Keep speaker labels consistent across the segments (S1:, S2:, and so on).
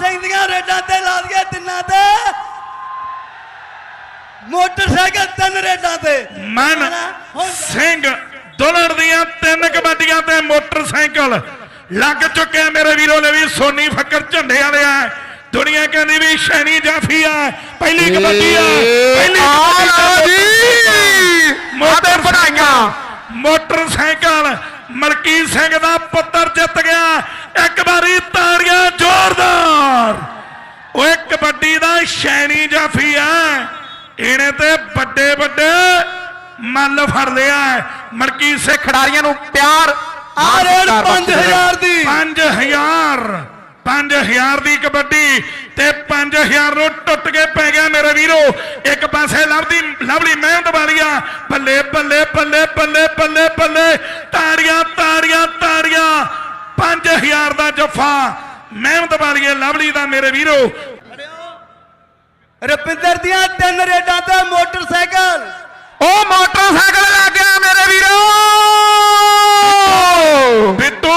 S1: ਸਿੰਘ ਦੀਆਂ ਰੇਡਾਂ ਤੇ ਲਾ ਦਈਏ ਤਿੰਨਾਂ ਤੇ। ਮੋਟਰਸਾਈਕਲ ਤਿੰਨ ਰੇਡਾਂ ਤੇ।
S2: ਮਨ ਸਿੰਘ ਦੁਲੜ ਦੀਆਂ ਤਿੰਨ ਕਬੱਡੀਆਂ ਤੇ ਮੋਟਰਸਾਈਕਲ। ਲੱਗ ਚੁੱਕਿਆ ਮੇਰੇ ਵੀਰੋ ਨੇ ਵੀ ਸੋਨੀ ਫੱਕਰ ਝੰਡੇ ਵਾਲੇ ਆ। ਦੁਨੀਆ ਕਹਿੰਦੀ ਵੀ ਸ਼ੈਣੀ ਜਾਫੀ ਆ। ਪਹਿਲੀ ਕਬੱਡੀ ਆ। ਪਹਿਲੀ
S3: ਆ ਲਓ
S2: ਕਬੱਡੀ
S3: ਜੀ। ਮਾਤੇ ਬਣਾਈਆਂ
S2: ਮੋਟਰਸਾਈਕਲ। ਮਲਕੀਤ ਸਿੰਘ ਦਾ ਪੁੱਤਰ ਜਿੱਤ ਗਿਆ। ਇੱਕ ਵਾਰੀ ਤਾੜੀਆਂ ਓਏ ਕਬੱਡੀ ਦਾ ਸ਼ੈਣੀ ਜਾਫੀ ਆ। ਇਹਨੇ ਤੇ ਵੱਡੇ ਵੱਡੇ ਮੱਲ ਫੜ ਲਿਆ ਮਲਕੀਤ ਸਿੰਘ
S3: ਖਿਡਾਰੀਆਂ ਨੂੰ ਪਿਆਰ
S1: ਆ ਰੇਡ 5000 ਦੀ।
S2: 5000 5000 ਦੀ ਕਬੱਡੀ ਤੇ 5000 ਨੂੰ ਟੁੱਟ ਕੇ ਪੈ ਗਿਆ ਮੇਰੇ ਵੀਰੋ। ਇੱਕ ਪਾਸੇ ਲਵਦੀ ਲਵਲੀ ਮਿਹਨਤ ਵਾਲੀਆ ਬੱਲੇ ਬੱਲੇ ਬੱਲੇ ਬੱਲੇ ਬੱਲੇ ਬੱਲੇ ਤਾੜੀਆਂ ਤਾੜੀਆਂ ਤਾੜੀਆਂ। 5000 ਦਾ ਜੱਫਾ ਮਿਹਨਤ ਵਾਲੀਏ ਲਵਲੀ ਦਾ ਮੇਰੇ ਵੀਰੋ।
S1: ਰੁਪਿੰਦਰ ਦੀਆਂ ਤਿੰਨ ਰੇਡਾਂ ਤੇ ਮੋਟਰਸਾਈਕਲ।
S3: ਉਹ ਮੋਟਰਸਾਈਕਲ ਲੱਗ ਗਿਆ ਮੇਰੇ ਵੀਰੋ।
S2: ਬਿੱਟੂ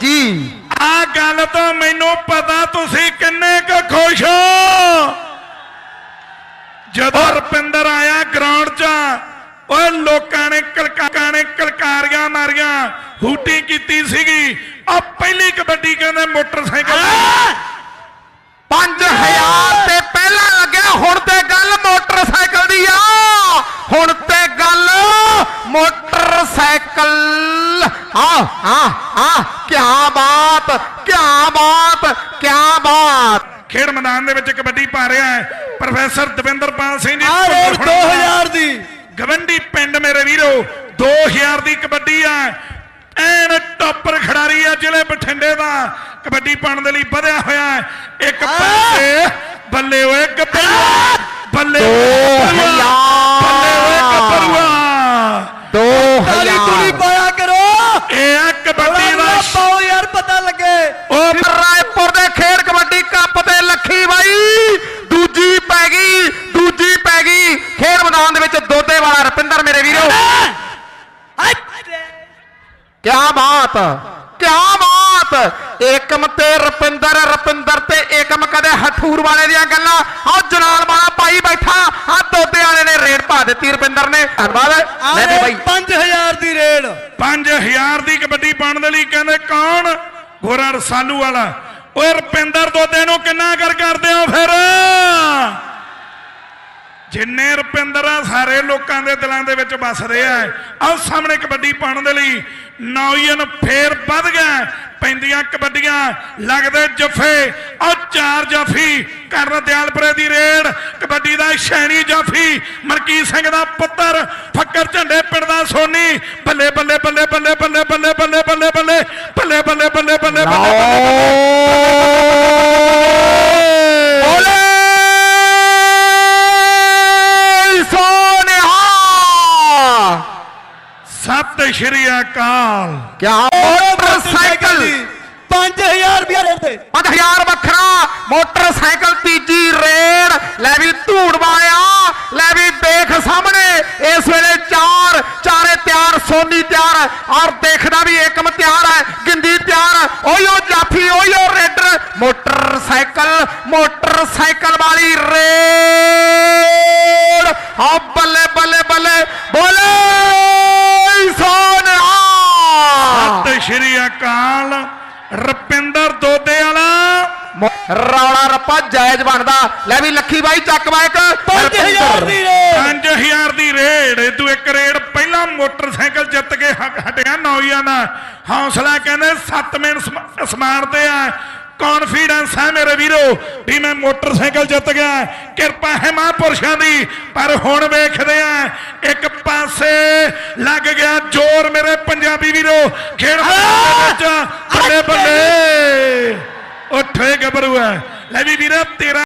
S3: ਜੀ।
S2: ਆ ਗੱਲ ਤੋਂ ਮੈਨੂੰ ਪਤਾ ਤੁਸੀਂ ਕਿੰਨੇ ਕੁ ਖੁਸ਼ ਹੋ? ਜਦੋਂ ਰੁਪਿੰਦਰ ਆਇਆ ਗਰਾਊਂਡ 'ਚ ਓਏ ਲੋਕਾਂ ਨੇ ਕਲਕਾਕਾਂ ਨੇ ਕਲਕਾਰੀਆਂ ਮਾਰੀਆਂ ਹੂਟੀ ਕੀਤੀ ਸੀਗੀ। ਆ ਪਹਿਲੀ ਕਬੱਡੀ ਕਹਿੰਦੇ ਮੋਟਰਸਾਈਕਲ
S3: 5000 ਤੇ ਪਹਿਲਾਂ ਲੱਗਿਆ ਹੁਣ ਤੇ ਗੱਲ ਮੋਟਰਸਾਈਕਲ ਦੀ ਆ। ਹੁਣ ਤੇ ਗੱਲ ਮੋਟਰਸਾਈਕਲ। ਆ ਆ ਆ ਕੀ ਬਾਤ ਕੀ ਬਾਤ ਕੀ ਬਾਤ।
S2: ਖੇਡ ਮੈਦਾਨ ਦੇ ਵਿੱਚ ਕਬੱਡੀ ਪਾ ਰਿਹਾ ਹੈ। ਪ੍ਰੋਫੈਸਰ ਦਵਿੰਦਰਪਾਲ ਸਿੰਘ ਜੀ
S1: ਆ ਰੇਡ 2000 ਦੀ
S2: ਗਵੰਡੀ ਪਿੰਡ ਮੇਰੇ ਵੀਰੋ 2000 ਦੀ ਕਬੱਡੀ ਆ। ਐਨ ਟੌਪਰ ਖਿਡਾਰੀ ਆ ਜ਼ਿਲ੍ਹੇ ਬਠਿੰਡੇ ਦਾ। ਕਬੱਡੀ ਪਾਉਣ ਦੇ ਲਈ ਵਧਿਆ ਹੋਇਆ ਹੈ। ਇੱਕ ਪਾਸੇ ਬੱਲੇ ਓਏ ਗੱਭਰੂਆ ਬੱਲੇ ਓਏ ਗੱਭਰੂਆ, ਬੱਲੇ ਓਏ ਗੱਭਰੂਆ
S3: ਦੋ
S1: ਤਾਲੀ ਤੁਲੀ
S3: ਹਜ਼ਾਰ
S1: ਪਾਇਆ ਕਰੋ
S2: ਇਹ ਆ ਕਬੱਡੀ ਦਾ ਸ਼-
S1: ਪਾਓ ਯਾਰ ਪਤਾ ਲੱਗੇ
S2: ਉਹ
S3: ਰਾਏਪੁਰ ਦੇ ਖੇਡ ਕਬੱਡੀ ਕੱਪ ਤੇ ਲੱਖੀ ਬਾਈ ਦੂਜੀ ਪੈ ਗਈ ਦੂਜੀ ਪੈ ਗਈ ਖੇਡ ਮੈਦਾਨ ਦੇ ਵਿੱਚ ਦੋਦੇ ਵਾਲਾ ਰਪਿੰਦਰ ਮੇਰੇ ਵੀਰੋ ਕਿਆ ਬਾਤ? ਕਿਆ ਬਾਤ? ਏਕਮ ਤੇ ਰਪਿੰਦਰ ਰਪਿੰਦਰ ਤੇ ਏਕਮ ਕਦੇ ਹਠੂਰ ਵਾਲੇ ਦੀਆਂ ਗੱਲਾਂ? ਆ ਜਨਾਲ ਵਾਲਾ ਭਾਈ ਬੈਠਾ ਆ ਦੋਦੇ ਵਾਲੇ ਨੇ ਰੇਡ ਪਾ ਦਿੱਤੀ ਰਪਿੰਦਰ ਨੇ। ਧੰਨਵਾਦ। ਲੈ ਵੀ ਬਾਈ
S1: 5000 ਦੀ ਰੇਡ।
S2: 5000 ਦੀ ਕਬੱਡੀ ਪਾਉਣ ਦੇ ਲਈ ਕਹਿੰਦੇ ਕੌਣ? ਗੋਰਾ ਰਸਾਲੂ ਵਾਲਾ। ਓਏ ਰਪਿੰਦਰ ਦੋਦੇ ਨੂੰ ਕਿੰਨਾ ਕਰ ਕਰਦੇ ਹੋ ਫਿਰ? ਜਿੰਨੇ ਰੁਪਿੰਦਰ ਆ, ਸਾਰੇ ਲੋਕਾਂ ਦੇ ਦਿਲਾਂ ਦੇ ਵਿੱਚ ਵੱਸਦੇ ਆ। ਆਹ ਸਾਹਮਣੇ ਕਬੱਡੀ ਪਾਉਣ ਦੇ ਲਈ ਨੌਜਵਾਨ ਫੇਰ ਵੱਧ ਗਿਆ ਪੈਂਦੀਆਂ ਕਬੱਡੀਆਂ, ਲੱਗਦੇ ਜਫੇ। ਆ ਚਾਰ ਜਾਫੀ ਕਰਨ ਦਿਆਲਪੁਰੇ ਦੀ ਰੇਡ। ਕਬੱਡੀ ਦਾ ਸ਼ੈਣੀ ਜਾਫੀ। ਮਲਕੀਤ ਸਿੰਘ ਦਾ ਪੁੱਤਰ, ਫੱਕਰ ਝੰਡੇ ਪਿੰਡ ਦਾ ਸੋਨੀ। ਬੱਲੇ ਬੱਲੇ ਬੱਲੇ ਸਤਿ ਸ਼੍ਰੀ ਅਕਾਲ।
S3: ਕਿਆ ਮੋਟਰਸਾਈਕਲ।
S1: 5000 ਰੁਪਏ ਰੇਡ ਤੇ।
S3: 5000 ਵੱਖਰਾ। ਮੋਟਰਸਾਈਕਲ ਤੀਜੀ ਰੇਡ। ਲੈ ਵੀ ਧੂੜ ਵਾਲਿਆ। ਲੈ ਵੀ ਦੇਖ ਸਾਹਮਣੇ। ਇਸ ਵੇਲੇ ਚਾਰ ਚਾਰੇ ਤਿਆਰ ਸੋਨੀ ਤਿਆਰ। ਔਰ ਦੇਖਦਾ ਵੀ ਏਕਮ ਤਿਆਰ ਹੈ ਗਿੰਦੀ ਤਿਆਰ। ਓਯੋ ਜਾਫੀ ਓਯੋ ਰੇਡਰ ਮੋਟਰਸਾਈਕਲ ਮੋਟਰਸਾਈਕਲ ਵਾਲੀ ਰੇਡ। ਆ ਬੱਲੇ ਬੋਲੇ
S2: ਰਪਿੰਦਰ ਦੋਦੇ ਵਾਲਾ।
S3: ਰੌਲਾ ਰੱਪਾ ਜਾਇਜ਼ ਬਣਦਾ। ਲੈ ਵੀ ਲੱਖੀ ਬਾਈ ਚੱਕ ਬਾਈਕ
S1: 5000 ਦੀ ਰੇਡ।
S2: 5000 ਦੀ ਰੇਡ। ਇਹ ਤੂੰ ਇੱਕ ਰੇਡ ਪਹਿਲਾਂ ਮੋਟਰਸਾਈਕਲ ਜਿੱਤ ਕੇ ਹਟਿਆ ਨੌਜਵਾਨ। ਦਾ ਹੌਸਲਾ ਕਹਿੰਦੇ 7 ਮਿੰਟ ਸਮ- ਅਸਮਾਨ ਤੇ ਆ। ਕੌਨਫੀਡੈਂਸ ਹੈ ਮੇਰੇ ਵੀਰੋ ਵੀ ਮੈਂ ਮੋਟਰਸਾਈਕਲ ਜਿੱਤ ਗਿਆ ਕਿਰਪਾ ਹੈ ਮਹਾਂਪੁਰਸ਼ਾਂ ਦੀ ਪਰ ਹੁਣ ਵੇਖਦੇ ਆ ਇੱਕ ਪਾਸੇ ਲੱਗ ਗਿਆ ਜ਼ੋਰ ਮੇਰੇ ਪੰਜਾਬੀ ਵੀਰੋ ਖੇਡ ਦੇ ਵਿੱਚ ਬੱਲੇ ਬੱਲੇ। ਉੱਠੇ ਗੱਭਰੂਆ ਲੈ ਵੀ ਵੀਰੇ ਤੇਰਾ